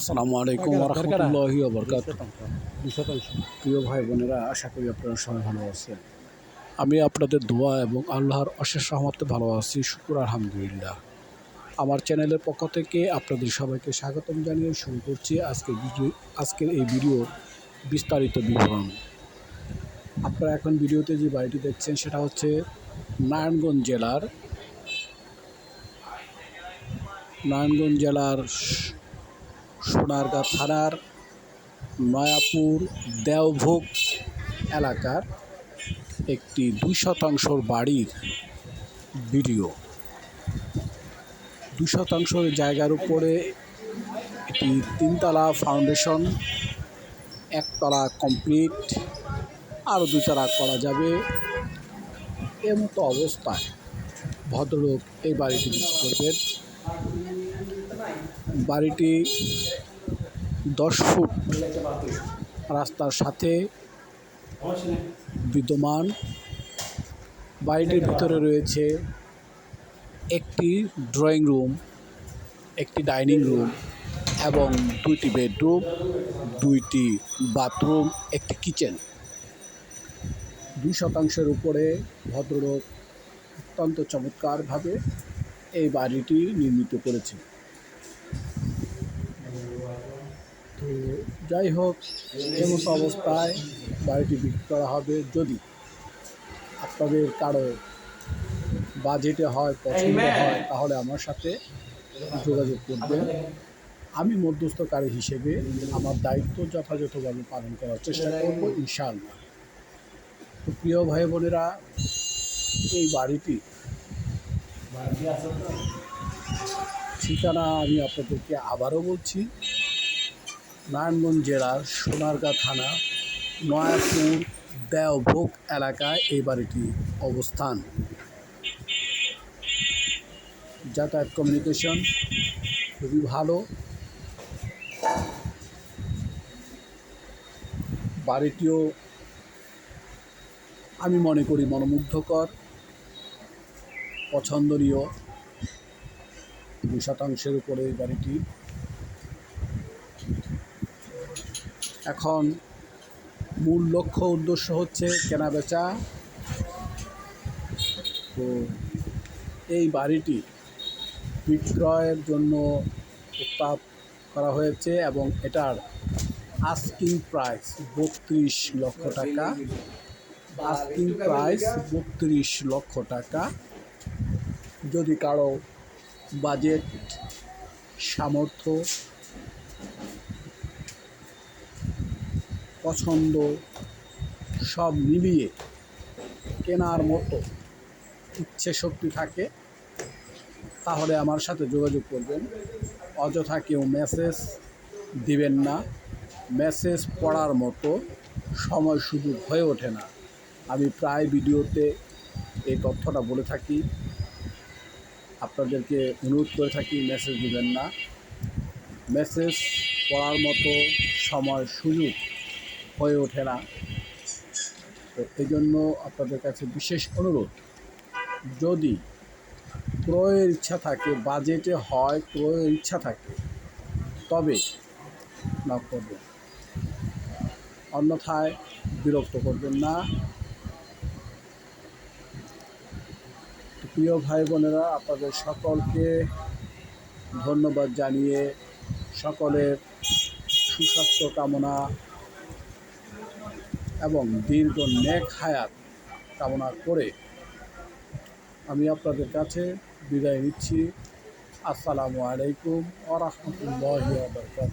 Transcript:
আসসালামু আলাইকুম রহমতুল্লাহি বরকাত প্রিয় ভাই বোনেরা আশা করি আপনারা সবাই ভালো আছেন। আমি আপনাদের দোয়া এবং আল্লাহর অশেষ রহমতে ভালো আছি শুকুর আলহামদুলিল্লাহ। আমার চ্যানেলের পক্ষ থেকে আপনাদের সবাইকে স্বাগতম জানিয়ে শুরু করছি আজকের ভিডিও আজকের এই ভিডিওর বিস্তারিত বিবরণ। আপনারা এখন ভিডিওতে যে বাড়িটি দেখছেন সেটা হচ্ছে নারায়ণগঞ্জ জেলার নারায়ণগঞ্জ জেলার সোনারগাঁ থানার নয়াপুর দেওভোগ এলাকার একটি দুই শতাংশর বাড়ির ভিডিও দুই শতাংশের জায়গার উপরে এটি তিনতলা ফাউন্ডেশন, একতলা কমপ্লিট, আরও দুতলা করা যাবে। এর মতো অবস্থায় ভদ্রলোক এই বাড়িটি করবেন। বাড়িটি দশ ফুট রাস্তার সাথে বিদ্যমান। বাড়িটির ভিতরে রয়েছে একটি ড্রয়িং রুম, একটি ডাইনিং রুম এবং দুইটি বেডরুম, দুইটি বাথরুম, একটি কিচেন। দুই শতাংশের উপরে ভদ্রলোক অত্যন্ত চমৎকারভাবে এই বাড়িটি নির্মিত করেছে যাই হোক এমতো অবস্থায় বাড়িটি বিক্রি করা হবে যদি আপনাদের কারও বাজেটে হয় পছন্দ হয় তাহলে আমার সাথে যোগাযোগ করবেন। আমি মধ্যস্থকারী হিসেবে আমার দায়িত্ব যথাযথভাবে পালন করার চেষ্টা করব ইনশাআল্লাহ। তো প্রিয় ভাই বোনেরা এই বাড়িটি ঠিকানা আমি আপনাদেরকে আবারও বলছি নারায়ণগঞ্জ জেলার সোনারগাঁ থানা, নয়াপুর দেওভোগ এলাকায় এই বাড়িটি অবস্থান। যাতায়াত কমিউনিকেশন খুবই ভালো। বাড়িটিও আমি মনে করি মনোমুগ্ধকর, পছন্দনীয়। দুই শতাংশের উপরে এই বাড়িটি এখন মূল লক্ষ্য, উদ্দেশ্য হচ্ছে কেনা বেচা। তো এই বাড়িটি বিক্রয়ের জন্য প্রস্তাব করা হয়েছে এবং এটার আস্কিং প্রাইস বত্রিশ লক্ষ টাকা। আস্কিং প্রাইস বত্রিশ লক্ষ টাকা। যদি কারও বাজেট সামর্থ্য পছন্দ সব মিলিয়ে কেনার মতো ইচ্ছে শক্তি থাকে, তাহলে আমার সাথে যোগাযোগ করবেন। অযথা কেউ মেসেজ দিবেন না। মেসেজ পড়ার মতো সময় সুযোগ হয়ে ওঠে না। আমি প্রায় ভিডিওতে এই তথ্যটা বলে থাকি। আপনাদেরকে অনুরোধ করে থাকি মেসেজ দিবেন না। মেসেজ পড়ার মতো সময় সুযোগ হয়ে ওঠে না। তো এই জন্য আপনাদের কাছে বিশেষ অনুরোধ, যদি ক্রয়ের ইচ্ছা থাকে, বাজেটে হয়, ক্রয়ের ইচ্ছা থাকে, তবে না করবেন। অন্যথায় বিরক্ত করবেন না। প্রিয় ভাই বোনেরা, আপনাদের সকলকে ধন্যবাদ জানিয়ে সকলের সুস্বাস্থ্য কামনা এবং দীর্ঘ নেক হায়াত কামনা করে আমি আপনাদের কাছে বিদায় নিচ্ছি। আসসালামু আলাইকুম ওরহমতুল্লাহ বরকাত